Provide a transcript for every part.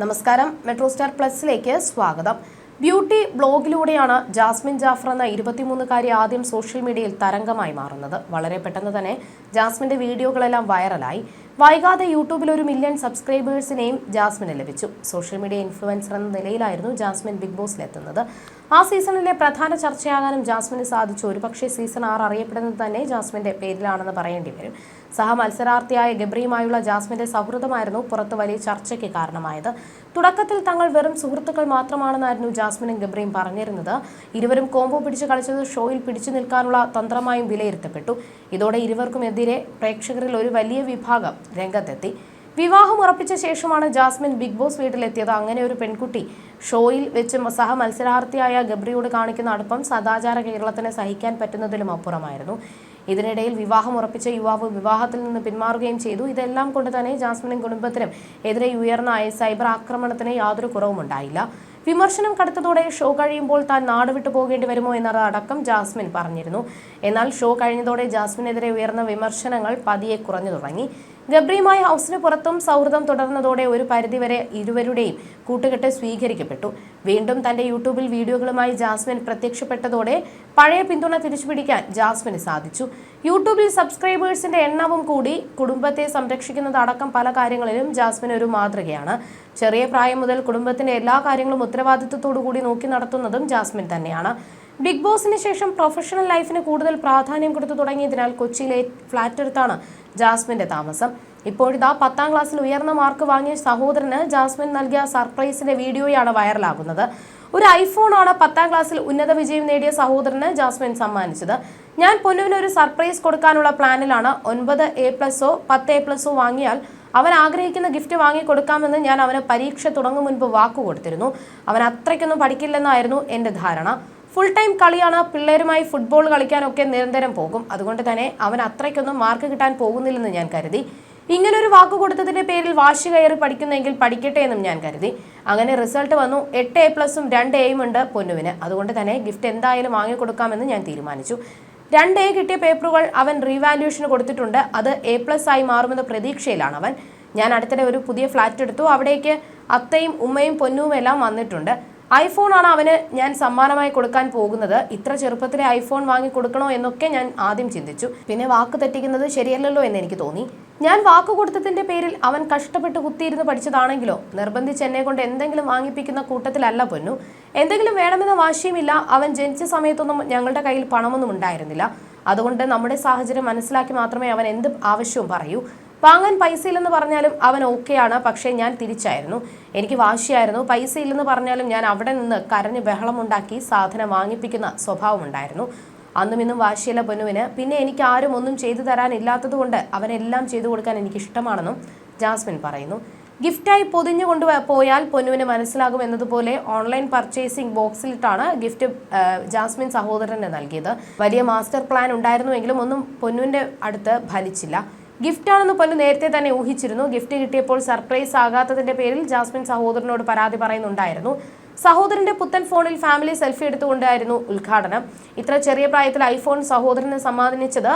നമസ്കാരം. Metro star പ്ലസിലേക്ക് സ്വാഗതം. Beauty ബ്ലോഗിലൂടെയാണ് Jasmine Jafar എന്ന ഇരുപത്തിമൂന്നുകാരി ആദ്യം സോഷ്യൽ മീഡിയയിൽ തരംഗമായി മാറുന്നത്. വളരെ പെട്ടെന്ന് തന്നെ ജാസ്മിന്റെ വീഡിയോകളെല്ലാം വൈറലായി. വൈകാതെ യൂട്യൂബിൽ ഒരു മില്യൺ സബ്സ്ക്രൈബേഴ്സിനെയും ജാസ്മിന് ലഭിച്ചു. സോഷ്യൽ മീഡിയ ഇൻഫ്ലുവൻസർ എന്ന നിലയിലായിരുന്നു ജാസ്മിൻ ബിഗ് ബോസിലെത്തുന്നത്. ആ സീസണിലെ പ്രധാന ചർച്ചയാകാനും ജാസ്മിന് സാധിച്ചു. ഒരുപക്ഷേ സീസൺ ആറ് അറിയപ്പെടുന്നത് തന്നെ ജാസ്മിന്റെ പേരിലാണെന്ന് പറയേണ്ടി വരും. സഹ മത്സരാർത്ഥിയായ ഗബ്രിയുമായുള്ള ജാസ്മിന്റെ സൗഹൃദമായിരുന്നു പുറത്ത് വലിയ ചർച്ചയ്ക്ക് കാരണമായത്. തുടക്കത്തിൽ തങ്ങൾ വെറും സുഹൃത്തുക്കൾ മാത്രമാണെന്നായിരുന്നു ജാസ്മിനും ഗബ്രിയും പറഞ്ഞിരുന്നത്. ഇരുവരും കോംബോ പിടിച്ച് കളിച്ചത് ഷോയിൽ പിടിച്ചു നിൽക്കാനുള്ള തന്ത്രമായും വിലയിരുത്തപ്പെട്ടു. ഇതോടെ ഇരുവർക്കുമെതിരെ പ്രേക്ഷകരിൽ ഒരു വലിയ വിഭാഗം രംഗത്തെത്തി. വിവാഹം ഉറപ്പിച്ച ശേഷമാണ് ജാസ്മിൻ ബിഗ് ബോസ് വീട്ടിലെത്തിയത്. അങ്ങനെ ഒരു പെൺകുട്ടി ഷോയിൽ വെച്ച് സഹ മത്സരാർത്ഥിയായ ഗബ്രിയോട് കാണിക്കുന്ന അടുപ്പം സദാചാര കേരളത്തിന് സഹിക്കാൻ പറ്റുന്നതിലും അപ്പുറമായിരുന്നു. ഇതിനിടയിൽ വിവാഹം ഉറപ്പിച്ച യുവാവ് വിവാഹത്തിൽ നിന്ന് പിന്മാറുകയും ചെയ്തു. ഇതെല്ലാം കൊണ്ട് തന്നെ ജാസ്മിനും കുടുംബത്തിനും എതിരെ ഉയർന്ന സൈബർ ആക്രമണത്തിന് യാതൊരു കുറവും ഉണ്ടായില്ല. വിമർശനം കടുത്തതോടെ ഷോ കഴിയുമ്പോൾ താൻ നാട് വിട്ടു പോകേണ്ടി വരുമോ എന്നതടക്കം ജാസ്മിൻ പറഞ്ഞിരുന്നു. എന്നാൽ ഷോ കഴിഞ്ഞതോടെ ജാസ്മിനെതിരെ ഉയർന്ന വിമർശനങ്ങൾ പതിയെ കുറഞ്ഞു തുടങ്ങി. ഗബ്രിയുമായി ഹൗസിന് പുറത്തും സൗഹൃദം തുടർന്നതോടെ ഒരു പരിധിവരെ ഇരുവരുടെയും കൂട്ടുകെട്ട് സ്വീകരിക്കപ്പെട്ടു. വീണ്ടും തന്റെ യൂട്യൂബിൽ വീഡിയോകളുമായി ജാസ്മിൻ പ്രത്യക്ഷപ്പെട്ടതോടെ പഴയ പിന്തുണ തിരിച്ചുപിടിക്കാൻ ജാസ്മിന് സാധിച്ചു. യൂട്യൂബിൽ സബ്സ്ക്രൈബേഴ്സിന്റെ എണ്ണവും കൂടി കുടുംബത്തെ സംരക്ഷിക്കുന്നതടക്കം പല കാര്യങ്ങളിലും ജാസ്മിൻ ഒരു മാതൃകയാണ്. ചെറിയ പ്രായം മുതൽ കുടുംബത്തിന്റെ എല്ലാ കാര്യങ്ങളും ഉത്തരവാദിത്വത്തോടു കൂടി നോക്കി നടത്തുന്നതും ജാസ്മിൻ തന്നെയാണ്. ബിഗ് ബോസിന് ശേഷം പ്രൊഫഷണൽ ലൈഫിന് കൂടുതൽ പ്രാധാന്യം കൊടുത്തു തുടങ്ങിയതിനാൽ കൊച്ചിയിലെ ഫ്ലാറ്റ് എടുത്താണ് ജാസ്മിന്റെ താമസം. ഇപ്പോഴിതാ പത്താം ക്ലാസ്സിൽ ഉയർന്ന മാർക്ക് വാങ്ങിയ സഹോദരന് ജാസ്മിൻ നൽകിയ സർപ്രൈസിന്റെ വീഡിയോയാണ് വൈറലാകുന്നത്. ഒരു ഐഫോണാണ് പത്താം ക്ലാസ്സിൽ ഉന്നത വിജയം നേടിയ സഹോദരന് ജാസ്മിൻ സമ്മാനിച്ചത്. ഞാൻ പൊന്നുവിന് ഒരു സർപ്രൈസ് കൊടുക്കാനുള്ള പ്ലാനിലാണ് ഒൻപത് എ പ്ലസോ പത്ത് എ പ്ലസോ വാങ്ങിയാൽ അവൻ ആഗ്രഹിക്കുന്ന ഗിഫ്റ്റ് വാങ്ങി കൊടുക്കാമെന്ന് ഞാൻ അവന് പരീക്ഷ തുടങ്ങും മുൻപ് വാക്കു കൊടുത്തിരുന്നു. അവൻ അത്രയ്ക്കൊന്നും പഠിക്കില്ലെന്നായിരുന്നു എന്റെ ധാരണ. ഫുൾ ടൈം കളിയാണ് പിള്ളേരുമായി ഫുട്ബോൾ കളിക്കാനൊക്കെ നിരന്തരം പോകും. അതുകൊണ്ട് തന്നെ അവൻ അത്രയ്ക്കൊന്നും മാർക്ക് കിട്ടാൻ പോകുന്നില്ലെന്ന് ഞാൻ കരുതി. ഇങ്ങനൊരു വാക്ക് കൊടുത്തതിന്റെ പേരിൽ വാശി കയറി പഠിക്കുന്നെങ്കിൽ പഠിക്കട്ടെ എന്നും ഞാൻ കരുതി. അങ്ങനെ റിസൾട്ട് വന്നു. എട്ട് എ പ്ലസും രണ്ട് എയും ഉണ്ട് പൊന്നുവിന്. അതുകൊണ്ട് തന്നെ ഗിഫ്റ്റ് എന്തായാലും വാങ്ങിക്കൊടുക്കാമെന്ന് ഞാൻ തീരുമാനിച്ചു. രണ്ട് എ കിട്ടിയ പേപ്പറുകൾ അവൻ റീവാല്യൂഷന് കൊടുത്തിട്ടുണ്ട്. അത് എ പ്ലസ് ആയി മാറുമെന്ന പ്രതീക്ഷയിലാണ് അവൻ. ഞാൻ അടുത്തിടെ ഒരു പുതിയ ഫ്ലാറ്റ് എടുത്തു. അവിടേക്ക് അത്തയും ഉമ്മയും പൊന്നുവും എല്ലാം വന്നിട്ടുണ്ട്. ഐഫോൺ ആണ് അവന് ഞാൻ സമ്മാനമായി കൊടുക്കാൻ പോകുന്നത്. ഇത്ര ചെറുപ്പത്തിലെ ഐഫോൺ വാങ്ങി കൊടുക്കണോ എന്നൊക്കെ ഞാൻ ആദ്യം ചിന്തിച്ചു. പിന്നെ വാക്ക് തെറ്റിക്കുന്നത് ശരിയല്ലല്ലോ എന്ന് എനിക്ക് തോന്നി. ഞാൻ വാക്ക് കൊടുത്തതിന്റെ പേരിൽ അവൻ കഷ്ടപ്പെട്ട് കുത്തിയിരുന്ന് പഠിച്ചതാണെങ്കിലോ? നിർബന്ധിച്ച് എന്നെ കൊണ്ട് എന്തെങ്കിലും വാങ്ങിപ്പിക്കുന്ന കൂട്ടത്തിലല്ല പൊന്നു. എന്തെങ്കിലും വേണമെന്ന വാശിയുമില്ല. അവൻ ജനിച്ച സമയത്തൊന്നും ഞങ്ങളുടെ കയ്യിൽ പണമൊന്നും ഉണ്ടായിരുന്നില്ല. അതുകൊണ്ട് നമ്മുടെ സാഹചര്യം മനസ്സിലാക്കി മാത്രമേ അവൻ എന്ത് ആവശ്യവും പറയൂ. വാങ്ങാൻ പൈസ ഇല്ലെന്ന് പറഞ്ഞാലും അവൻ ഓക്കെയാണ് പക്ഷേ ഞാൻ തിരിച്ചായിരുന്നു. എനിക്ക് വാശിയായിരുന്നു. പൈസ ഇല്ലെന്ന് പറഞ്ഞാലും ഞാൻ അവിടെ നിന്ന് കരഞ്ഞ് ബഹളമുണ്ടാക്കി സാധനം വാങ്ങിപ്പിക്കുന്ന സ്വഭാവമുണ്ടായിരുന്നു അന്നും ഇന്നും വാശിയില്ല പൊന്നുവിന്. പിന്നെ എനിക്ക് ആരും ഒന്നും ചെയ്തു തരാനില്ലാത്തതുകൊണ്ട് അവനെല്ലാം ചെയ്തു കൊടുക്കാൻ എനിക്ക് ഇഷ്ടമാണെന്നും ജാസ്മിൻ പറയുന്നു. ഗിഫ്റ്റായി പൊതിഞ്ഞു കൊണ്ടു പോയാൽ പൊന്നുവിന് മനസ്സിലാകും എന്നതുപോലെ ഓൺലൈൻ പർച്ചേസിംഗ് ബോക്സിലിട്ടാണ് ഗിഫ്റ്റ് ജാസ്മിൻ സഹോദരന് നൽകിയത്. വലിയ മാസ്റ്റർ പ്ലാൻ ഉണ്ടായിരുന്നുവെങ്കിലും ഒന്നും പൊന്നുവിന്റെ അടുത്ത് ഫലിച്ചില്ല. ഗിഫ്റ്റാണെന്ന് പൊന്നു നേരത്തെ തന്നെ ഊഹിച്ചിരുന്നു. ഗിഫ്റ്റ് കിട്ടിയപ്പോൾ സർപ്രൈസ് ആകാത്തതിന്റെ പേരിൽ ജാസ്മിൻ സഹോദരനോട് പരാതി പറയുന്നുണ്ടായിരുന്നു. സഹോദരന്റെ പുത്തൻ ഫോണിൽ ഫാമിലി സെൽഫി എടുത്തുകൊണ്ടായിരുന്നു ഉദ്ഘാടനം. ഇത്ര ചെറിയ പ്രായത്തിൽ ഐഫോൺ സഹോദരനെ സമ്മാനിച്ചത്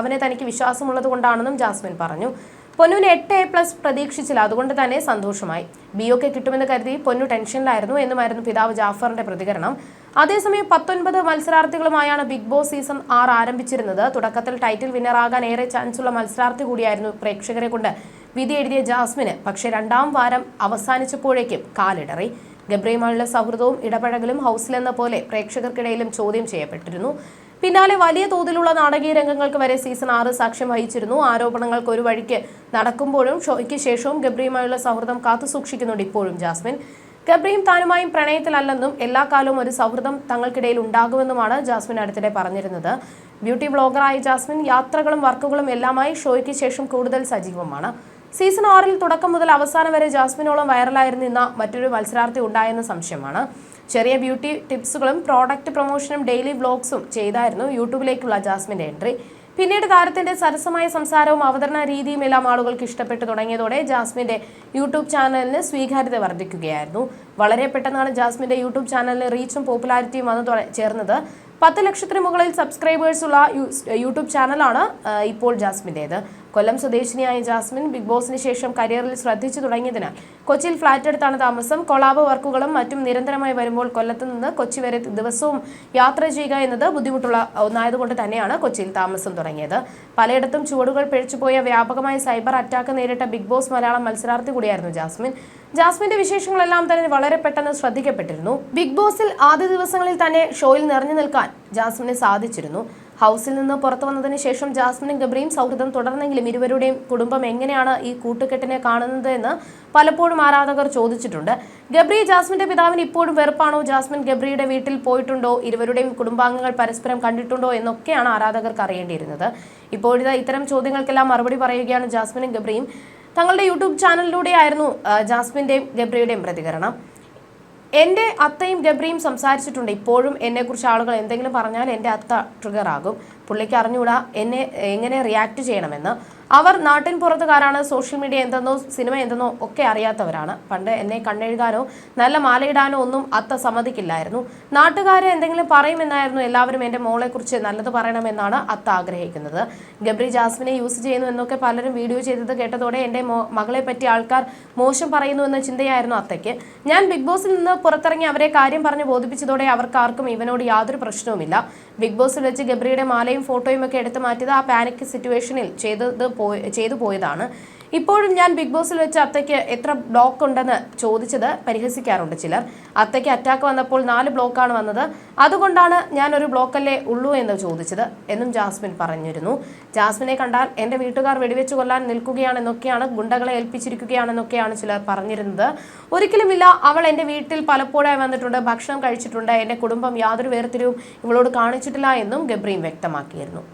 അവനെ തനിക്ക് വിശ്വാസമുള്ളത് കൊണ്ടാണെന്നും ജാസ്മിൻ പറഞ്ഞു. പൊന്നുവിന് എട്ട് എ പ്ലസ് പ്രതീക്ഷിച്ചില്ല. അതുകൊണ്ട് തന്നെ സന്തോഷമായി. ബി ഒക്കെ കിട്ടുമെന്ന് കരുതി പൊന്നു ടെൻഷനിലായിരുന്നു എന്നുമായിരുന്നു പിതാവ് ജാഫറിന്റെ പ്രതികരണം. അതേസമയം പത്തൊൻപത് മത്സരാർത്ഥികളുമായാണ് ബിഗ് ബോസ് സീസൺ ആറ് ആരംഭിച്ചിരുന്നത്. തുടക്കത്തിൽ ടൈറ്റിൽ വിന്നർ വിന്നറാകാൻ ഏറെ ചാൻസുള്ള മത്സരാർത്ഥി കൂടിയായിരുന്നു പ്രേക്ഷകരെ കൊണ്ട് വിധി എഴുതിയ ജാസ്മിന്. പക്ഷേ രണ്ടാം വാരം അവസാനിച്ചപ്പോഴേക്കും കാലിടറി. ഗബ്രിയുമായുള്ള സൗഹൃദവും ഇടപഴകലും ഹൗസിലെന്ന പോലെ പ്രേക്ഷകർക്കിടയിലും ചോദ്യം ചെയ്യപ്പെട്ടിരുന്നു. പിന്നാലെ വലിയ തോതിലുള്ള നാടകീയ രംഗങ്ങൾക്ക് വരെ സീസൺ ആറ് സാക്ഷ്യം വഹിച്ചിരുന്നു. ആരോപണങ്ങൾക്ക് ഒരു വഴിക്ക് നടക്കുമ്പോഴും ഷോയ്ക്ക് ശേഷവും ഗബ്രിയുമായുള്ള സൗഹൃദം കാത്തുസൂക്ഷിക്കുന്നുണ്ട് ഇപ്പോഴും ജാസ്മിൻ. ഗബ്രിയും താനുമായും പ്രണയത്തിലല്ലെന്നും എല്ലാ കാലവും ഒരു സൗഹൃദം തങ്ങൾക്കിടയിൽ ഉണ്ടാകുമെന്നുമാണ് ജാസ്മിൻ അടുത്തിടെ പറഞ്ഞിരുന്നത്. ബ്യൂട്ടി ബ്ലോഗറായ ജാസ്മിൻ യാത്രകളും വർക്കുകളും എല്ലാമായി ഷോയ്ക്ക് ശേഷം കൂടുതൽ സജീവമാണ്. സീസൺ ആറിൽ തുടക്കം മുതൽ അവസാനം വരെ ജാസ്മിനോളം വൈറലായിരുന്ന മറ്റൊരു മത്സരാർത്ഥി ഉണ്ടായെന്ന സംശയമാണ്. ചെറിയ ബ്യൂട്ടി ടിപ്സുകളും പ്രോഡക്റ്റ് പ്രൊമോഷനും ഡെയിലി വ്ലോഗ്സും ചെയ്തായിരുന്നു യൂട്യൂബിലേക്കുള്ള ജാസ്മിന്റെ എൻട്രി പിന്നീട് താരത്തിന്റെ സരസമായ സംസാരവും അവതരണ രീതിയും എല്ലാം ആളുകൾക്ക് ഇഷ്ടപ്പെട്ടു തുടങ്ങിയതോടെ ജാസ്മിന്റെ യൂട്യൂബ് ചാനലിന് സ്വീകാര്യത വർദ്ധിക്കുകയായിരുന്നു. വളരെ പെട്ടെന്നാണ് ജാസ്മിന്റെ യൂട്യൂബ് ചാനലിന് റീച്ചും പോപ്പുലാരിറ്റിയും വന്ന് ചേർന്നത്. പത്ത് ലക്ഷത്തിന് മുകളിൽ സബ്സ്ക്രൈബേഴ്സുള്ള യൂട്യൂബ് ചാനലാണ് ഇപ്പോൾ ജാസ്മിന്റേത്. കൊല്ലം സ്വദേശിനിയായ ജാസ്മിൻ ബിഗ് ബോസിന് ശേഷം കരിയറിൽ ശ്രദ്ധിച്ചു തുടങ്ങിയതിനാൽ കൊച്ചിയിൽ ഫ്ളാറ്റ് എടുത്താണ് താമസം. കൊളാബ് വർക്കുകളും മറ്റും നിരന്തരമായി വരുമ്പോൾ കൊല്ലത്ത് നിന്ന് കൊച്ചി വരെ ദിവസവും യാത്ര ചെയ്യുക എന്നത് ബുദ്ധിമുട്ടുള്ള ഒന്നായതുകൊണ്ട് തന്നെയാണ് കൊച്ചിയിൽ താമസം തുടങ്ങിയത്. പലയിടത്തും ചുവടുകൾ പിഴച്ചുപോയ വ്യാപകമായ സൈബർ അറ്റാക്ക് നേരിട്ട ബിഗ് ബോസ് മലയാളം മത്സരാർത്ഥി കൂടിയായിരുന്നു ജാസ്മിൻ. ജാസ്മിന്റെ വിശേഷങ്ങളെല്ലാം തന്നെ വളരെ പെട്ടെന്ന് ശ്രദ്ധിക്കപ്പെട്ടിരുന്നു. ബിഗ് ബോസിൽ ആദ്യ ദിവസങ്ങളിൽ തന്നെ ഷോയിൽ നിറഞ്ഞു നിൽക്കാൻ ജാസ്മിന് സാധിച്ചിരുന്നു. ഹൗസിൽ നിന്ന് പുറത്തു വന്നതിന് ശേഷം ജാസ്മിനും ഗബ്രിയും സൗഹൃദം തുടർന്നെങ്കിലും ഇരുവരുടെയും കുടുംബം എങ്ങനെയാണ് ഈ കൂട്ടുകെട്ടിനെ കാണുന്നത് എന്ന് പലപ്പോഴും ആരാധകർ ചോദിച്ചിട്ടുണ്ട്. ഗബ്രി ജാസ്മിന്റെ പിതാവിന് ഇപ്പോഴും വെറുപ്പാണോ? ജാസ്മിൻ ഗബ്രിയുടെ വീട്ടിൽ പോയിട്ടുണ്ടോ? ഇരുവരുടെയും കുടുംബാംഗങ്ങൾ പരസ്പരം കണ്ടിട്ടുണ്ടോ എന്നൊക്കെയാണ് ആരാധകർക്ക് അറിയേണ്ടിയിരുന്നത്. ഇപ്പോഴത്തെ ഇത്തരം ചോദ്യങ്ങൾക്കെല്ലാം മറുപടി പറയുകയാണ് ജാസ്മിനും ഗബ്രിയും. തങ്ങളുടെ യൂട്യൂബ് ചാനലിലൂടെയായിരുന്നു ജാസ്മിന്റെയും ഗബ്രിയുടെയും പ്രതികരണം. എന്റെ അത്തയും ഗബ്രിയും സംസാരിച്ചിട്ടുണ്ട്. ഇപ്പോഴും എന്നെക്കുറിച്ച് ആളുകൾ എന്തെങ്കിലും പറഞ്ഞാൽ എന്റെ അത്ത ട്രിഗർ ആകും. പുള്ളിക്ക് അറിഞ്ഞുകൂടാ എന്നെ എങ്ങനെ റിയാക്ട് ചെയ്യണമെന്ന്. അവർ നാട്ടിൻ പുറത്തുകാരാണ്. സോഷ്യൽ മീഡിയ എന്തെന്നോ സിനിമ എന്തെന്നോ ഒക്കെ അറിയാത്തവരാണ്. പണ്ട് എന്നെ കണ്ണെഴുതാനോ നല്ല മാലയിടാനോ ഒന്നും അത്ത സമ്മതിക്കില്ലായിരുന്നു. നാട്ടുകാരെ എന്തെങ്കിലും പറയുമെന്നായിരുന്നു എല്ലാവരും എന്റെ മോളെക്കുറിച്ച് നല്ലത് പറയണമെന്നാണ് അത്ത ആഗ്രഹിക്കുന്നത്. ഗബ്രി ജാസ്മിനെ യൂസ് ചെയ്യുന്നു എന്നൊക്കെ പലരും വീഡിയോ ചെയ്തത് കേട്ടതോടെ എന്റെ മകളെ പറ്റി ആൾക്കാർ മോശം പറയുന്നു എന്ന ചിന്തയായിരുന്നു അത്തയ്ക്ക്. ഞാൻ ബിഗ് ബോസിൽ നിന്ന് പുറത്തിറങ്ങി അവരെ കാര്യം പറഞ്ഞ് ബോധിപ്പിച്ചതോടെ അവർക്ക് ആർക്കും ഇവനോട് യാതൊരു പ്രശ്നവുമില്ല. ബിഗ് ബോസിൽ വെച്ച് ഗബ്രിയുടെ മാലയും ഫോട്ടോയും ഒക്കെ എടുത്തു മാറ്റിയത് ആ പാനിക് സിറ്റുവേഷനിൽ ചെയ്തത് പോയി ചെയ്തു പോയതാണ്. ഇപ്പോഴും ഞാൻ ബിഗ് ബോസിൽ വെച്ച് അത്തയ്ക്ക് എത്ര ബ്ലോക്ക് ഉണ്ടെന്ന് ചോദിച്ചത് പരിഹസിക്കാറുണ്ട് ചിലർ. അത്തയ്ക്ക് അറ്റാക്ക് വന്നപ്പോൾ നാല് ബ്ലോക്കാണ് വന്നത്. അതുകൊണ്ടാണ് ഞാൻ ഒരു ബ്ലോക്കല്ലേ ഉള്ളൂ എന്ന് ചോദിച്ചത് എന്നും ജാസ്മിൻ പറഞ്ഞിരുന്നു. ജാസ്മിനെ കണ്ടാൽ എന്റെ വീട്ടുകാർ വെടിവെച്ച് കൊല്ലാൻ നിൽക്കുകയാണെന്നൊക്കെയാണ് ഗുണ്ടകളെ ഏൽപ്പിച്ചിരിക്കുകയാണെന്നൊക്കെയാണ് ചിലർ പറഞ്ഞിരുന്നത്. ഒരിക്കലുമില്ല അവൾ എന്റെ വീട്ടിൽ പലപ്പോഴായി വന്നിട്ടുണ്ട് ഭക്ഷണം കഴിച്ചിട്ടുണ്ട് എന്റെ കുടുംബം യാതൊരു വേർതിരിവും ഇവളോട് കാണിച്ചിട്ടില്ല എന്നും ഗബ്രീം വ്യക്തമാക്കിയിരുന്നു.